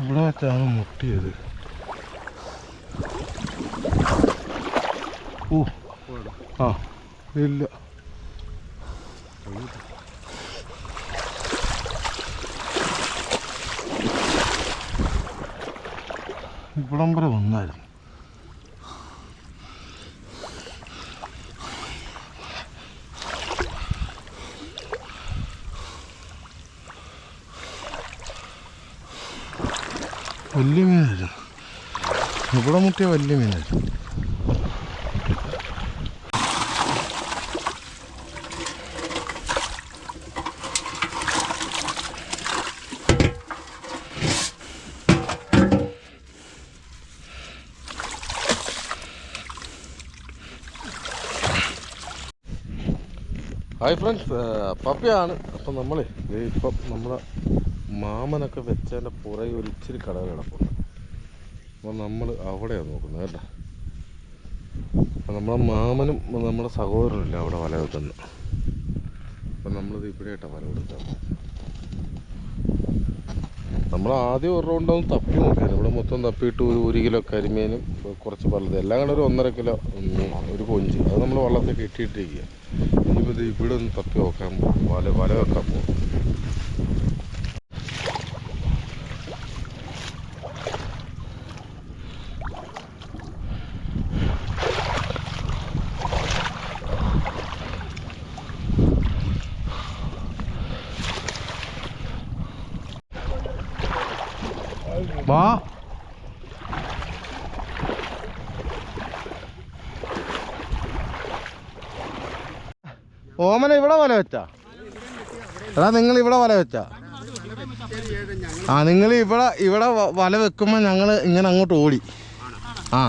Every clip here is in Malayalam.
ഇവിടെ മുട്ടിയത്. ഓ ആ ഇല്ല. ഇവിടം വരെ വന്നായിരുന്നു. വലിയ മീനായിരുന്നു ഇവിടെ മുട്ടിയ വലിയ മീനായിരുന്നു ഹായ് ഫ്രണ്ട്സ് പപ്പയാണ്. അപ്പം നമ്മൾ ഇപ്പം നമ്മളെ മാമനൊക്കെ വെച്ചതിന്റെ പുറകെ ഒരു ഇച്ചിരി കട കിടപ്പുണ്ട്. അപ്പം നമ്മൾ അവിടെയാണ് നോക്കുന്നത് കേട്ടോ. നമ്മളെ മാമനും നമ്മുടെ സഹോദരനില്ല അവിടെ വല വെക്കുന്നത് അപ്പം നമ്മളിത് ഇവിടെയായിട്ടാണ് വല കൊടുത്തത് നമ്മൾ ആദ്യം ഒരു റൗണ്ട് ഒന്ന് തപ്പി നോക്കിയായിരുന്നു. ഇവിടെ മൊത്തം തപ്പിയിട്ട് ഒരു ഒരു കിലോ കരിമീനും കുറച്ച് പലതും. എല്ലാം കൂടെ ഒരു ഒന്നര കിലോ ഒരു കൊഞ്ച്. അത് നമ്മൾ വള്ളത്തിൽ കെട്ടിയിട്ടിരിക്കുക ഇനിയിപ്പോൾ ഇത് ഇവിടെ ഒന്ന് തപ്പി നോക്കാൻ പോകും വല വല വെക്കാൻ പോകും വാ ഓമന ഇവിടെ വല വെച്ചാ? എടാ നിങ്ങൾ ഇവിടെ വല വെച്ചാ? ആ നിങ്ങൾ ഇവിടെ ഇവിടെ വല വെക്കുമ്പോൾ ഞങ്ങൾ ഇങ്ങനെ അങ്ങോട്ട് ഓടി. ആ.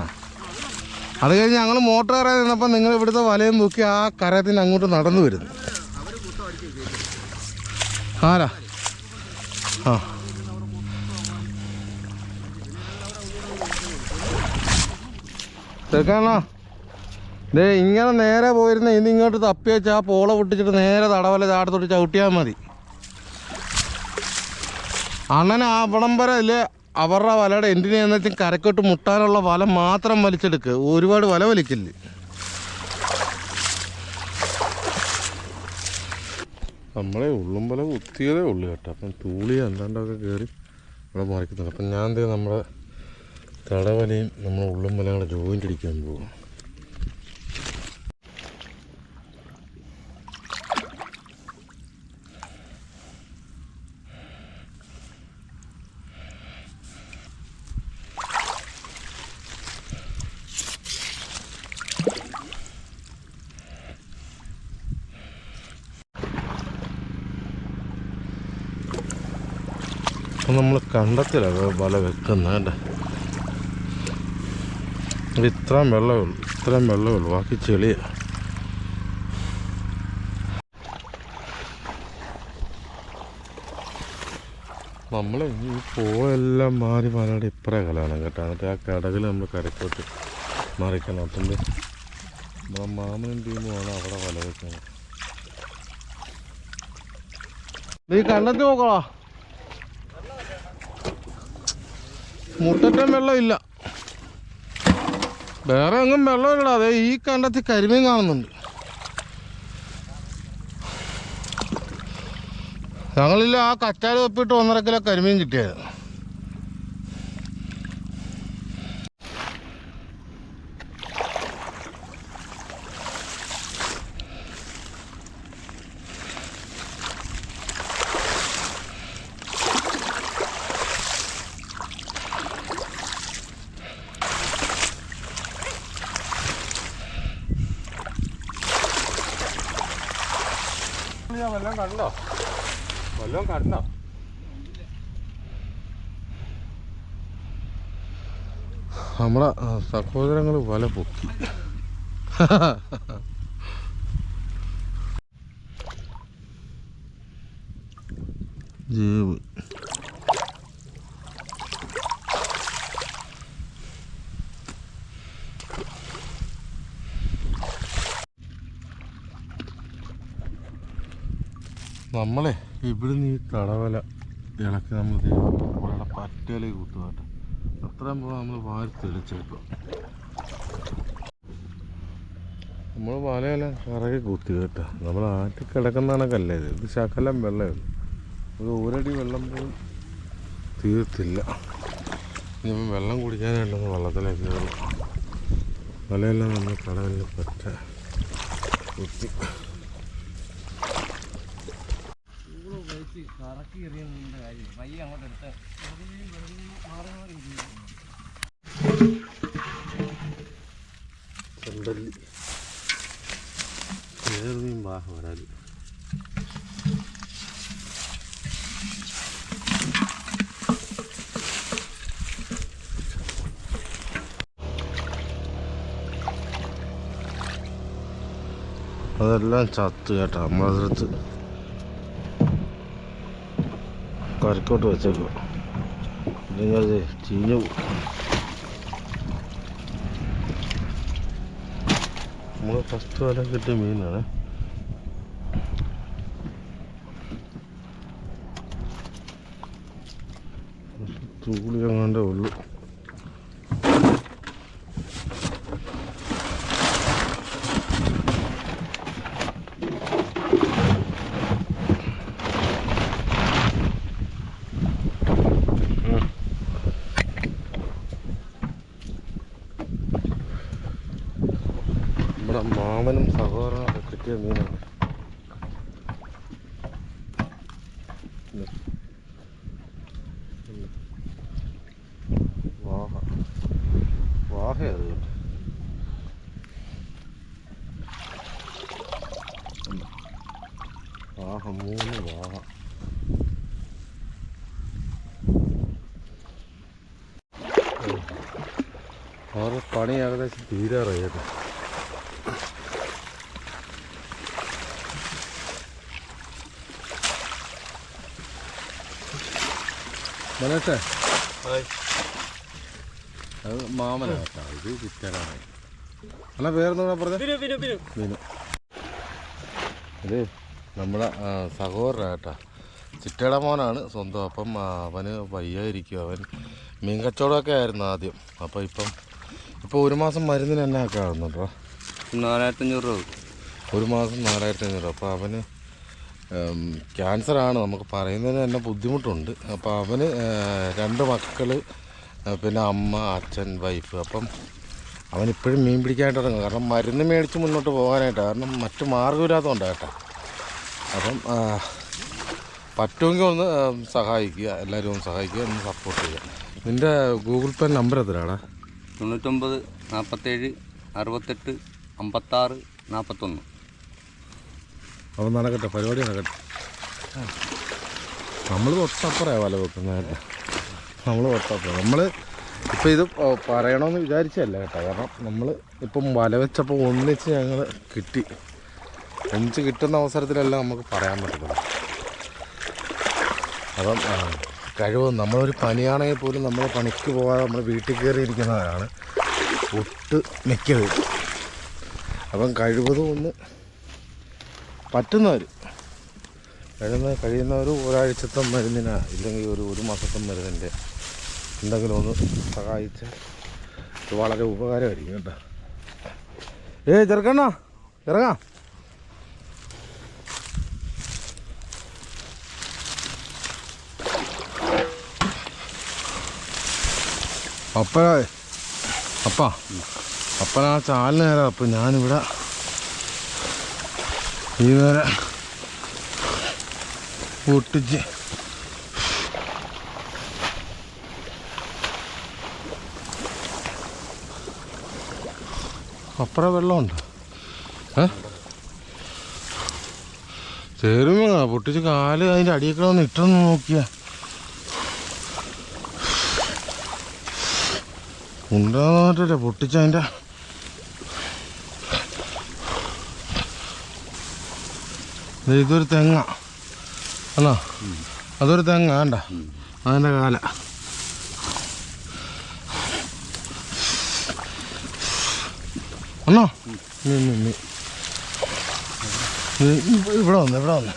അത് കഴിഞ്ഞ് ഞങ്ങൾ മോട്ടോർ കയറാൻ നിന്നപ്പോൾ നിങ്ങൾ ഇവിടുത്തെ വലയും നോക്കി ആ കരത്തിന് അങ്ങോട്ട് നടന്നു വരുന്നു. ആരാ? ആ. ചെറുക്കാണോ ദേ ഇങ്ങനെ നേരെ പോയിരുന്ന ഇന്ന് ഇങ്ങോട്ട് തപ്പി വെച്ച് ആ പോള പൊട്ടിച്ചിട്ട് നേരെ തടവല ചാടത്തോട്ട് ചവിട്ടിയാൽ മതി. അണ്ണന് ആ വരെ ഇല്ലേ? അവരുടെ വലയുടെ എന്തിനെ എന്ന് വെച്ചാൽ കരക്കോട്ട് മുട്ടാനുള്ള വല മാത്രം വലിച്ചെടുക്ക്. ഒരുപാട് വല വലിക്കില്ല? നമ്മളെ ഉള്ളും വല കുത്തിയതേ ഉള്ളു കേട്ടോ. അപ്പം തൂളി എന്താണ്ടൊക്കെ കയറി ഇവിടെ മറിക്കുന്നുണ്ട്. അപ്പം ഞാൻ എന്തേ നമ്മുടെ തടവലയും നമ്മൾ ഉള്ളും മലയാളം ജോയിന്റ് അടിക്കാൻ പോകും അപ്പം നമ്മൾ കണ്ടത്തിലാണ് വല വെക്കുന്നത് ഇത് ഇത്രയും വെള്ളമേ ഉള്ളൂ ഇത്രയും വെള്ളമേ ഉള്ളൂ ബാക്കി ചെളിയാണ് നമ്മൾ ഈ പോളെല്ലാം മാറി മാറാടെ ഇപ്പറേ കലാണ് കേട്ടോ. എന്നിട്ട് ആ കടകിൽ നമ്മൾ കരക്കോട്ട് മറിക്കണം. അപ്പം നമ്മളെ മാമനും ടീമുമാണ് അവിടെ വല വെക്കുന്നത്. നീ കണ്ടെത്തി നോക്കണോ മുട്ടറ്റം വെള്ളമില്ല. വേറെ എങ്ങും വെള്ളമില്ലാതെ ഈ കണ്ടത്തിൽ കരിമീൻ കാണുന്നുണ്ട്. ഞങ്ങളില്ല ആ കറ്റാൽ തപ്പിട്ട് ഒന്നര കിലോ കരിമീൻ കിട്ടിയത് വല്ലതും കണ്ടോ വല്ലതും കണ്ടോ നമ്മളെ സഹോദരങ്ങൾ വല പൊക്കി. ജീവ്. നമ്മളെ ഇവിടുന്ന് ഈ തടവല ഇളക്കി നമ്മൾ പുഴയുടെ പറ്റലേ കൂട്ടുക കേട്ടോ അത്രയും പോകാൻ നമ്മൾ വാരി തെളിച്ചേക്കും നമ്മൾ വലയെല്ലാം കറകി കുത്തി കേട്ടോ. നമ്മൾ ആറ്റി കിടക്കുന്ന കണക്കല്ലേ ഇത്? ഇത് ശകലം വെള്ളം ഒരു ഒരടി വെള്ളം പോലും തീർത്തില്ല ഇനി വെള്ളം കുടിക്കാനായിട്ടൊന്ന് വെള്ളത്തിലേക്ക് കയറും. വലയെല്ലാം നമ്മൾ കടലിൽ പറ്റ കുത്തി. കറക്കി എറിയുന്നതിന്റെ കാര്യം. വയ്യ അങ്ങോട്ട് എടുത്ത് മാറി മാറി ഇരിക്കുന്നു. ചെമ്പല്ലി ഏറുമീൻ വാഹ വരാൽ അതെല്ലാം ചത്ത് കേട്ടോ നമ്മളടുത്ത് കരക്കോട്ട് വെച്ചേക്കും അല്ലെങ്കിൽ അത് ചീഞ്ഞു പോകും നമ്മൾ ഫസ്റ്റ് വല കിട്ടിയ മീനാണ് തൂളി അങ്ങാണ്ടേ ഉള്ളു ഉം. നമ്മുടെ മാമനും സഹോദരനൊക്കെ കിട്ടിയ മീനാണ് ഇത്. ഇത്. വാഹ വാഹ അത് കേട്ടോ. ഉണ്ട്. വാഹ മൂന്ന് വാഹ ഉം. അവരുടെ പണി ഏകദേശം തീരാറായി കേട്ടോ മനസ്സേ അത് മാമനാ കേട്ടോ ഇത് ചിറ്റനാണ് അല്ല വേറെന്താ പറഞ്ഞത്. മീന് ഇത് നമ്മുടെ ആ, സഹോദരനാ കേട്ടോ ചിറ്റയുടെ മോനാണ് സ്വന്തം. അപ്പം അവന് വയ്യായിരിക്കും. അവൻ മീൻ കച്ചവടമൊക്കെ ആയിരുന്നു ആദ്യം. അപ്പം ഇപ്പം ഇപ്പോൾ ഒരു മാസം മരുന്നിന് എന്നെ ഒക്കെ ആകുന്നുണ്ടോ നാലായിരത്തി അഞ്ഞൂറ് രൂപ. ഒരു മാസം നാലായിരത്തി അഞ്ഞൂറ് അപ്പോൾ അവന് ക്യാൻസറാണ്. നമുക്ക് പറയുന്നതിന് തന്നെ ബുദ്ധിമുട്ടുണ്ട്. അപ്പോൾ അവന് രണ്ട് മക്കൾ പിന്നെ അമ്മ അച്ഛൻ വൈഫ്. അപ്പം അവൻ ഇപ്പോഴും മീൻ പിടിക്കാനായിട്ട് ഇറങ്ങും. കാരണം മരുന്ന് മേടിച്ച് മുന്നോട്ട് പോകാനായിട്ട്. കാരണം മറ്റു മാർഗമില്ലാത്തതുകൊണ്ട് കേട്ടോ. അപ്പം പറ്റുമെങ്കിൽ ഒന്ന് സഹായിക്കുക. എല്ലാവരും ഒന്ന് സഹായിക്കുക. ഒന്ന് സപ്പോർട്ട് ചെയ്യുക. നിന്റെ ഗൂഗിൾ പേ നമ്പർ എത്രയാടാ? തൊണ്ണൂറ്റൊമ്പത് നാൽപ്പത്തേഴ് അറുപത്തെട്ട് അമ്പത്താറ് നാൽപ്പത്തൊന്ന് അപ്പം നടക്കട്ടെ പരിപാടി നടക്കട്ടെ. നമ്മൾ തൊട്ടപ്പുറയാണ് വല വെക്കുന്നതല്ല നമ്മൾ തൊട്ടപ്പുറം. നമ്മൾ ഇപ്പം ഇത് പറയണമെന്ന് വിചാരിച്ചല്ല കേട്ടോ. കാരണം നമ്മൾ ഇപ്പം വല വെച്ചപ്പോൾ ഒന്നിച്ച് ഞങ്ങൾ കിട്ടി. ഒന്നിച്ച് കിട്ടുന്ന അവസരത്തിലല്ല നമുക്ക് പറയാൻ പറ്റത്തുള്ളൂ. അപ്പം കഴിവ് നമ്മളൊരു പനിയാണെങ്കിൽ പോലും നമ്മൾ പണിക്ക് പോകാതെ നമ്മൾ വീട്ടിൽ കയറിയിരിക്കുന്നവരാണ് ഒട്ട് മിക്കത് അപ്പം കഴിവതും ഒന്ന് പറ്റുന്നവർ കഴിയുന്ന കഴിയുന്നവർ ഒരാഴ്ചത്തെ മരുന്നിനാ ഇല്ലെങ്കിൽ ഒരു ഒരു മാസത്തെ മരുന്നിന്റെ എന്തെങ്കിലും ഒന്ന് സഹായിച്ച് വളരെ ഉപകാരമായിരിക്കും കേട്ടോ. ഏയ് ചെറുക്കണ്ണ ഇറങ്ങാം. അപ്പ അപ്പാ അപ്പനാ ചാലിന് നേരം അപ്പം ഞാനിവിടെ ഈ നേരം പൊട്ടിച്ച് അപ്പുറം വെള്ളമുണ്ട്? ഏ? ചേരുമ്പോ പൊട്ടിച്ച് കാൽ അതിന്റെ അടിയൊക്കെ ഒന്ന് ഇട്ടൊന്ന് നോക്കിയ. ഉണ്ടാന്നിട്ടില്ല പൊട്ടിച്ചതിന്റെ ഇതൊരു തെങ്ങ. അല്ലോ? അതൊരു തെങ്ങ വേണ്ട അതിന്റെ കാല. അണ്ണോ ഇവിടെ വന്ന് ഇവിടെ വന്ന്.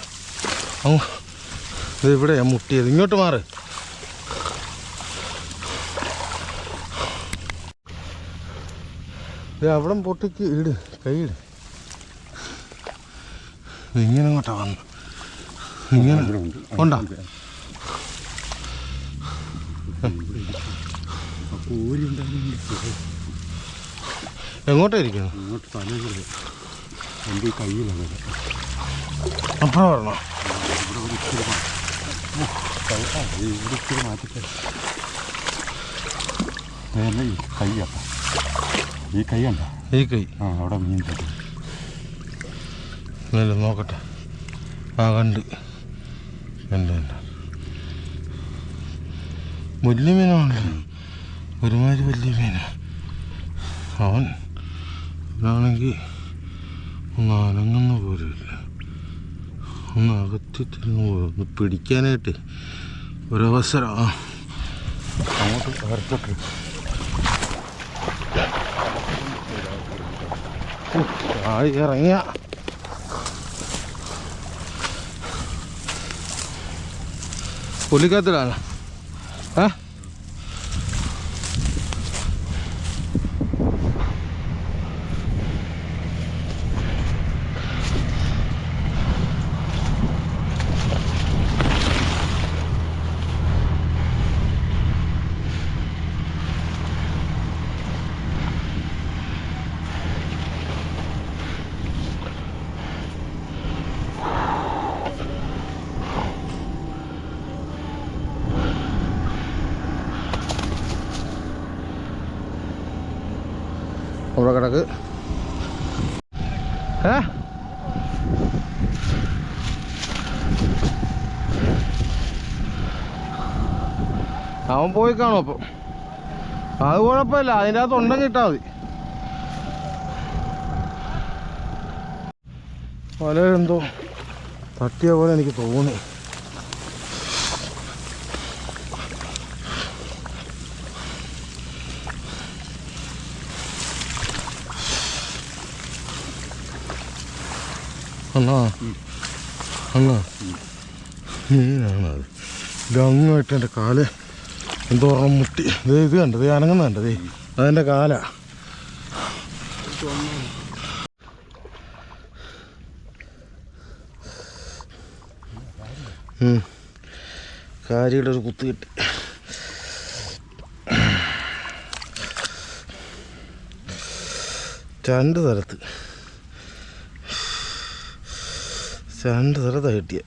ഇത് ഇവിടെ മുട്ടിയത്. ഇങ്ങോട്ട് മാറ്. അവിടെ പൊട്ടിക്ക് ഇട് കൈയിട് ഇങ്ങനെ അങ്ങോട്ടാ വന്നു. ഇങ്ങനെ. ഉണ്ടാ കോരി ഉണ്ടായിരുന്നു എങ്ങോട്ടാ ഇരിക്കുന്നു അങ്ങോട്ട് തലയും കൂടെ എന്റെ കയ്യിലാണ് അപ്പുറം വരണോ? ഇവിടെ ഒരു ഇച്ചിരി ഇവിടെ ഇച്ചിരി ഈ കൈ ഉണ്ടോ ഈ കൈ. ആ അവിടെ മീൻ ഇല്ല നോക്കട്ടെ. ആ കണ്ട്. കണ്ട് കണ്ട്. വലിയ മീനാണല്ലോ. ഒരുമാതിരി വലിയ മീനാ. അവൻ ഇതാണെങ്കിൽ ഒന്ന് അനങ്ങുന്ന പോലുമില്ല. ഒന്ന് അകത്തിത്തിരുന്ന് പോലും ഒന്ന് പിടിക്കാനായിട്ട് ഒരവസരം അങ്ങോട്ട് വരച്ചോട്ട് ആയി ഇറങ്ങിയ. പുലിക്കത്തിലാണ്? ഏ അവിടെ കിടക്ക് ഏ അവൻ പോയി കാണും അപ്പം. അത് കുഴപ്പമില്ല. അതിന്റെ അകത്ത് ഉണ്ടെങ്കിൽ ഇട്ടാൽ മതി. പലരെന്തോ തട്ടിയ പോലെ എനിക്ക് തോന്നി. അണ്ണാ. അണ്ണാ. മീനാണത് ഗങ്ങായിട്ട് എന്റെ കാൽ. എന്തോറം മുട്ടി. ദേ ഇത് കണ്ടത് അനങ്ങുന്ന കണ്ടത് അതെന്റെ കാല. കാരിയുടെ ഒരു കുത്ത് കിട്ടി. രണ്ട് തരത്ത്. രണ്ട് തരത്താണ് കിട്ടിയ.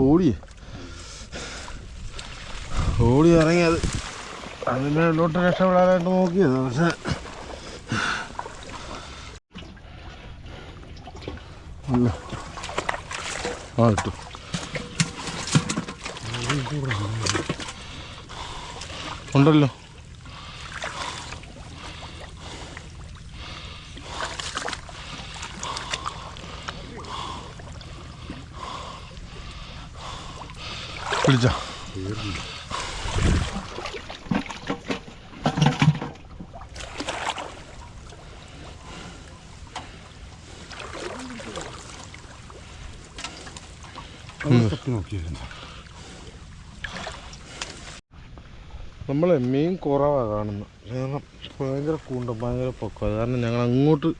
ഓടി ഓടി ഇറങ്ങിയത് അതിന്റെ ഉള്ളോട്ട് രക്ഷപ്പെടാനായിട്ട് നോക്കിയത് പക്ഷെ ഉണ്ടല്ലോ. നോക്കിയായിരുന്നു. നമ്മളെ മീൻ കുറവാണ് കാണുന്നത് കാരണം ഭയങ്കര കൂണ്ട ഭയങ്കര പൊക്കം കാരണം ഞങ്ങൾ അങ്ങോട്ട്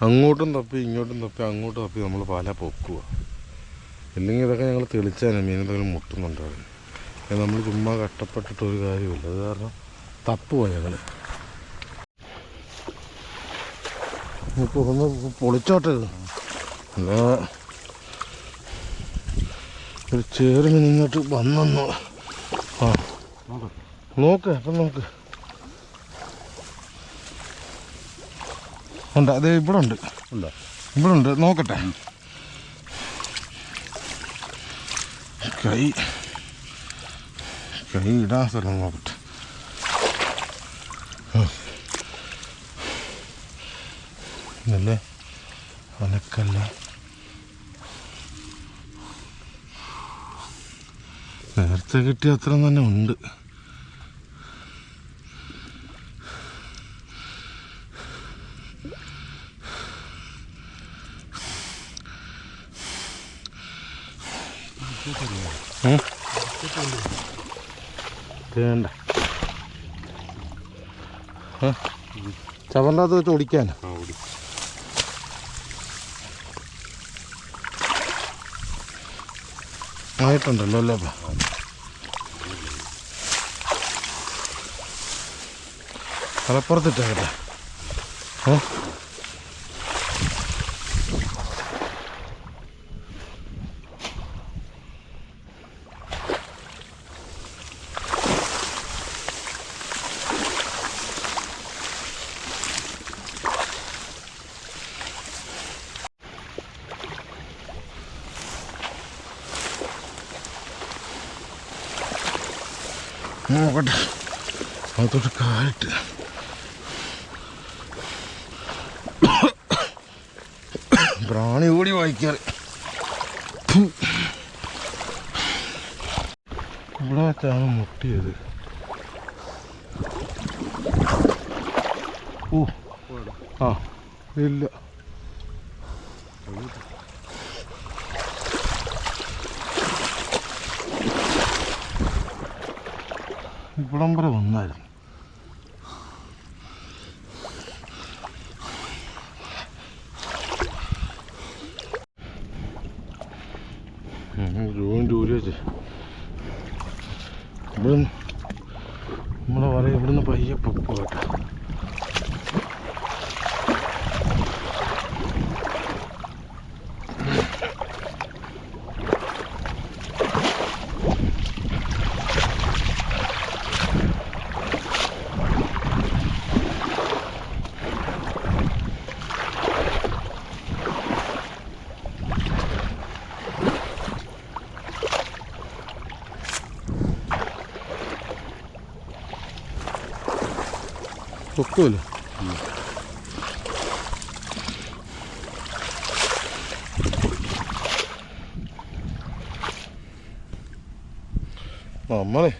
അങ്ങോട്ടും തപ്പി ഇങ്ങോട്ടും തപ്പി അങ്ങോട്ടും തപ്പി നമ്മൾ പല പൊക്കുക ഇല്ലെങ്കിൽ ഇതൊക്കെ ഞങ്ങൾ തെളിച്ചാണ് മീൻ എന്തെങ്കിലും നമ്മൾ ചുമ്മാ കഷ്ടപ്പെട്ടിട്ട് ഒരു കാര്യമില്ല അത് കാരണം തപ്പുവാ ഞങ്ങൾ ഇപ്പോൾ ഒന്ന് പൊളിച്ചോട്ടെ അല്ലാ ഒരു ചേറ് മീനിങ്ങോട്ട് വന്നു ആ. നോക്ക് അപ്പം നോക്ക് ഉണ്ട്. അതെ ഇവിടെ ഉണ്ട്. ഇവിടെ ഉണ്ട്. നോക്കട്ടെ. കൈ കൈ ഇടാൻ സ്ഥലം നോക്കട്ടെ. ഇതല്ലേ അനക്കല്ലേ നേരത്തെ കിട്ടിയ അത്ര തന്നെ ഉണ്ട് ഉം? വേണ്ട ചവറിന്റെ അകത്ത് വെച്ച് ഓടിക്കാൻ ഓടി ആയിട്ടുണ്ടല്ലോ അല്ലേ അപ്പം? കലപ്പുറത്തിട്ടേക്കട്ടെ ഏ നോക്കട്ടെ അതൊരു കാലിട്ട് പ്രാണി ഓടി വായിക്കാറ്. ഇവിടെ വെച്ചാണ് മുട്ടിയത്. ഓ. ആ ഇല്ല ഇവിടം വരെ വന്നായിരുന്നു ജൂൺ ജൂലൈ വെച്ച് ഇവിടുന്ന് നമ്മളെ വര ഇവിടുന്ന് പയ്യെ പൊക്കോ കേട്ടോ പൊക്കുമല്ലോ നമ്മളെ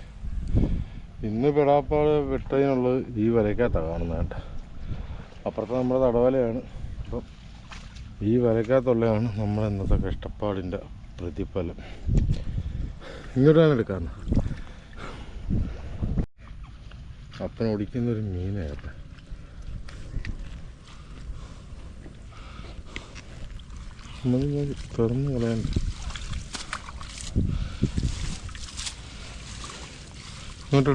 ഇന്ന് പെടാപ്പാട് വിട്ടതിനുള്ളത് ഈ വരയ്ക്കകത്താണ് കാണുന്നത് കേട്ടോ. അപ്പുറത്ത് നമ്മുടെ തടവലയാണ്. അപ്പം ഈ വരയ്ക്കകത്തുള്ളതാണ് നമ്മുടെ ഇന്നത്തെ കഷ്ടപ്പാടിന്റെ പ്രതിഫലം. ഇങ്ങോട്ടാണ് എടുക്കാന്ന് അപ്പൻ ഓടിക്കുന്നൊരു മീനായിരുന്നു മതി മതി തുറന്നു കളയാൻ. ഇങ്ങോട്ട്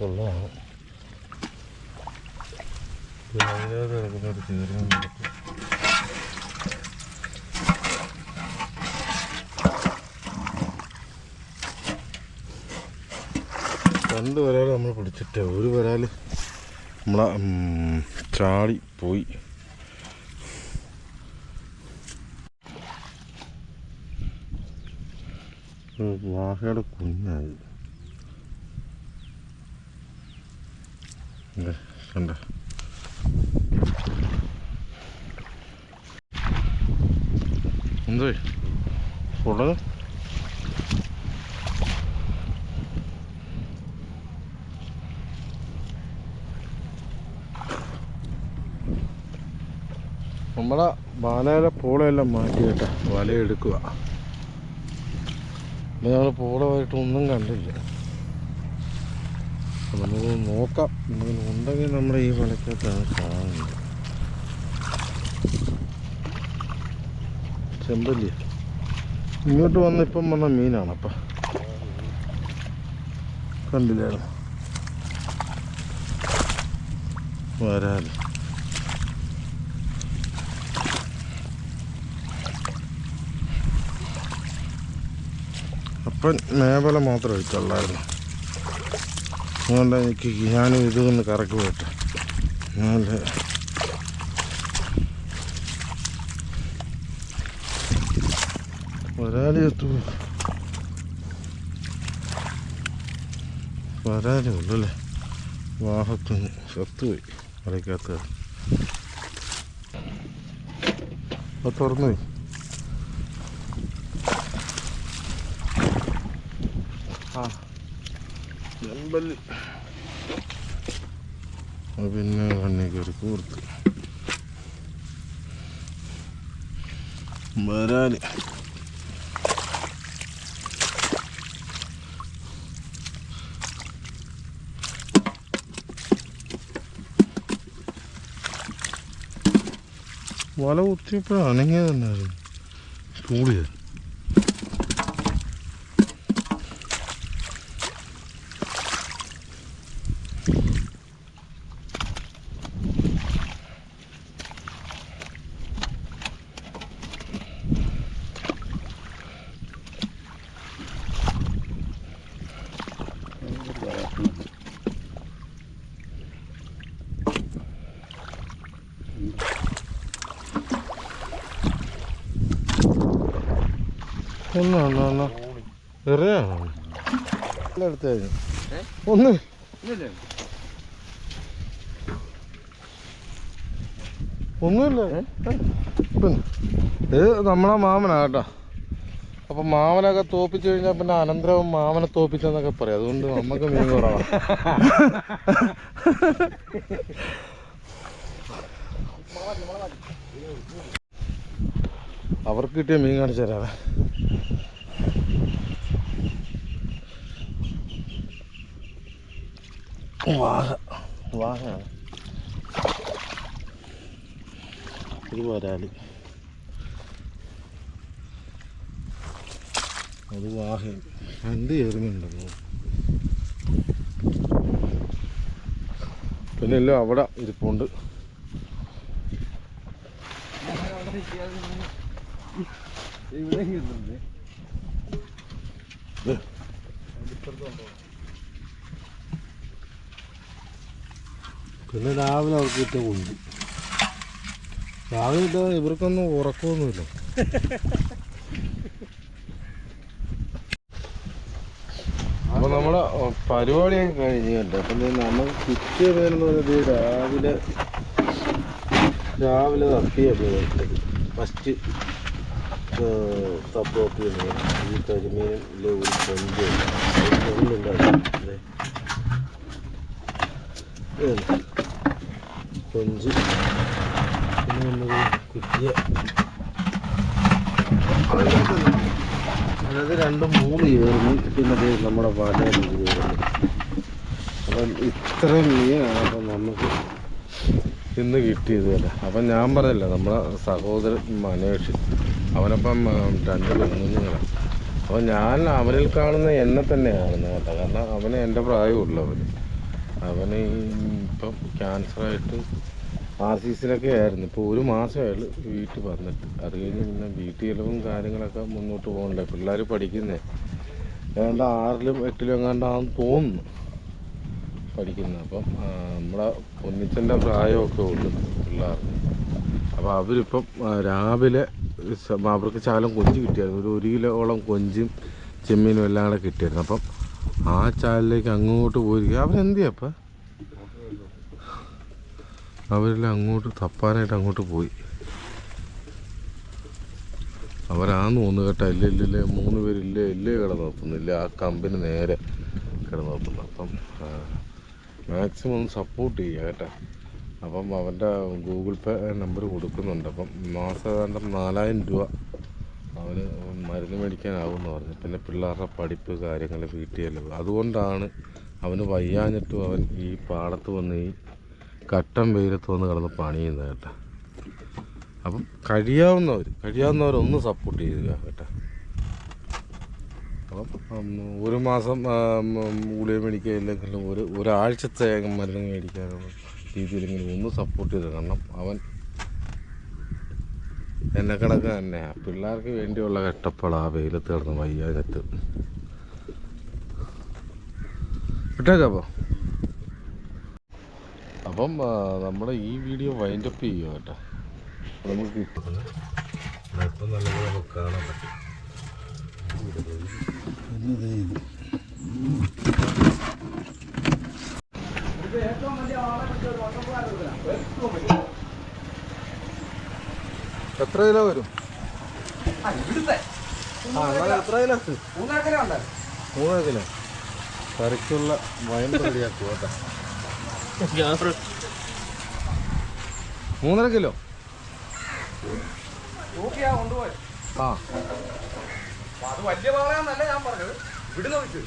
ചേരുന്ന രണ്ട് വരാൽ നമ്മൾ പിടിച്ചിട്ട് ഒരു വരാൽ നമ്മളെ ചാടി പോയി. വാഹയുടെ കുഞ്ഞായി. കണ്ടോ എന്തോ? ഉള്ളത്? നമ്മളെ ബാലയുടെ പോളയെല്ലാം മാറ്റി കേട്ടോ. വല എടുക്കുക പോളമായിട്ടൊന്നും കണ്ടില്ല. നമുക്ക് നോക്കാം. എന്തെങ്കിലും ഉണ്ടെങ്കിൽ നമ്മുടെ ഈ വലക്കകത്താണ് കാണുന്നത്. ചെമ്പല്ലി. ഇങ്ങോട്ട് വന്ന ഇപ്പം വന്ന മീനാണ് അപ്പം. കണ്ടില്ലായിരുന്നു വരാൽ. അപ്പം മേവല മാത്രമേ വെച്ചുള്ളായിരുന്നു അതുകൊണ്ട് എനിക്ക് ഞാനും ഇതൊന്ന് കറക്കി പോയിട്ട് നല്ല വരാലി എത്തു വരാലേ ഉള്ളു അല്ലേ? വാഹത്തിന് ചത്തുപോയി വരയ്ക്കകത്ത് അത് ആ. ചെമ്പല്ലി അത് പിന്നെ കണ്ണി കൂർത്ത്. വരാന്. വല കുത്തിയപ്പോഴും അനങ്ങിയത് തന്നെയായിരുന്നു ഒന്ന് ഒന്ന് ഒന്ന്? ഒന്ന്. ഒന്നുമില്ല. ഇത് നമ്മളെ മാമനാ കേട്ടോ. അപ്പം മാമനൊക്കെ തോപ്പിച്ചു കഴിഞ്ഞാൽ പിന്നെ അനന്തരവും മാമനെ തോപ്പിച്ചെന്നൊക്കെ പറയും. അതുകൊണ്ട് നമുക്ക് മീൻ കുറവാണ് അവർക്ക് കിട്ടിയ മീൻ കാണിച്ചു തരാവേ. വാഹ വാഹയാണ് ഒരു വരാൽ അത് വാഹ രണ്ട് ചേർന്നുണ്ടെന്നു പിന്നെ എല്ലാം അവിടെ ഇരിപ്പുണ്ട് ഇവിടെ ഇരുന്നുണ്ട് ദേ. പിന്നെ രാവിലെ അവർക്ക് കിട്ടിയ കുഞ്ഞ് രാവിലെ ഇട്ടാ ഇവർക്കൊന്നും ഉറക്കമൊന്നുമില്ല. അപ്പൊ നമ്മുടെ പരിപാടി പരിപാടിയൊക്കെ അപ്പൊ നമ്മൾ കിട്ടിയ പേരെന്ന് പറയുന്നത് രാവിലെ രാവിലെ തപ്പിയ ഫസ്റ്റ് തപ്പ് മീൻ ഈ കരിമീനിലെ ഒരു കൊഞ്ച് കൊഞ്ചുണ്ടായിരുന്നു കൊഞ്ച് പിന്നെ നമുക്ക് കിട്ടിയ അതായത് രണ്ട് മൂന്ന് ചേർന്ന് പിന്നെ നമ്മുടെ വലയിൽ ചേർന്ന് അപ്പം ഇത്രയും മീനാണ് അപ്പം നമുക്ക് ഇന്ന് കിട്ടിയത് അല്ലേ അപ്പം ഞാൻ പറഞ്ഞില്ല നമ്മുടെ സഹോദരൻ മനേഷ് അവനപ്പം രണ്ട് പെണ്ണുങ്ങളാണ് അപ്പം ഞാൻ അവനിൽ കാണുന്ന എന്നെ തന്നെയാണ് കേട്ടോ. കാരണം അവന് എന്റെ പ്രായമുള്ളവന്. അവന് ഇപ്പം ക്യാൻസറായിട്ട് ആർ സി സിയിലൊക്കെ ആയിരുന്നു. ഇപ്പോൾ ഒരു മാസമായാലും വീട്ടിൽ വന്നിട്ട്. അത് കഴിഞ്ഞ് പിന്നെ വീട്ടിൽ ചിലവും കാര്യങ്ങളൊക്കെ മുന്നോട്ട് പോകണ്ടേ? പിള്ളേർ പഠിക്കുന്നേ. ഏതാണ്ട് ആറിലും എട്ടിലും എങ്ങാണ്ടാണെന്ന് തോന്നുന്നു പഠിക്കുന്നത്. അപ്പം നമ്മുടെ ഒന്നിച്ചന്റെ പ്രായമൊക്കെ ഉള്ളു പിള്ളേർക്ക്. അപ്പോൾ അവരിപ്പം രാവിലെ അവർക്ക് ശാലം കൊഞ്ച് കിട്ടിയായിരുന്നു. ഒരു ഒരു കിലോളം കൊഞ്ചും ചെമ്മീനും എല്ലാം കൂടെ കിട്ടിയായിരുന്നു. അപ്പം ആ ചാലിലേക്ക് അങ്ങോട്ട് പോയിരിക്കുക. അവരെന്ത് ചെയ്യപ്പ അവരെല്ലാം അങ്ങോട്ട് തപ്പാനായിട്ട് അങ്ങോട്ട് പോയി. അവരാന്ന് തോന്നുന്നു കേട്ടോ ഇല്ല ഇല്ല ഇല്ല മൂന്ന് പേരില്ലേ ഇല്ലേ കിടന്ന് നോക്കുന്നില്ല ആ കമ്പനി നേരെ കിടന്ന് നോക്കുന്നു അപ്പം മാക്സിമം സപ്പോർട്ട് ചെയ്യുക കേട്ടോ. അപ്പം അവന്റെ ഗൂഗിൾ പേ നമ്പർ കൊടുക്കുന്നുണ്ട്. അപ്പം മാസം ഏതാണ്ട് നാലായിരം രൂപ അവന് മരുന്ന് മേടിക്കാനാവുമെന്ന് പറഞ്ഞു. പിന്നെ പിള്ളേരുടെ പഠിപ്പ് കാര്യങ്ങൾ വീട്ടിൽ ചെലവ് അതുകൊണ്ടാണ് അവന് വയ്യാഞ്ഞിട്ടും അവൻ ഈ പാടത്ത് വന്ന് ഈ കട്ടൻ വെയിലത്ത് വന്ന് കിടന്ന് പണിയുന്നത് കേട്ടോ. അപ്പം കഴിയാവുന്നവർ കഴിയാവുന്നവരൊന്ന് സപ്പോർട്ട് ചെയ്യുക കേട്ടോ. അപ്പം ഒരു മാസം ഗുളിക മേടിക്കുക ഇല്ലെങ്കിലും ഒരു ഒരാഴ്ചത്തെ മരുന്ന് മേടിക്കാനുള്ള രീതിയിലെങ്കിലും ഒന്ന് സപ്പോർട്ട് ചെയ്ത് കാരണം അവൻ എന്നെ കണക്ക് തന്നെ പിള്ളേർക്ക് വേണ്ടിയുള്ള കഷ്ടപ്പാട് വെയിലത്ത് കിടന്ന് വയ്യാകത്ത് വിട്ടേക്കപ്പോൾ അപ്പം. നമ്മുടെ ഈ വീഡിയോ വൈൻഡപ്പ് ചെയ്യുക കേട്ടോ. നമുക്ക് കിട്ടുന്നത് ഇപ്പം നല്ലത് നമുക്ക് കാണാൻ പറ്റും ദേ ഇത് എത്ര കിലോ വരും? എത്ര കിലോ മൂന്നര കിലോ ഉണ്ട്. മൂന്നര കിലോ. കറിക്കുള്ള റെഡിയാക്കുക കേട്ടോ. മൂന്നര കിലോ? ആ അത് വലിയ പാളയാന്നല്ല ഞാൻ പറഞ്ഞത്. ഇവിടുന്ന് വെച്ച്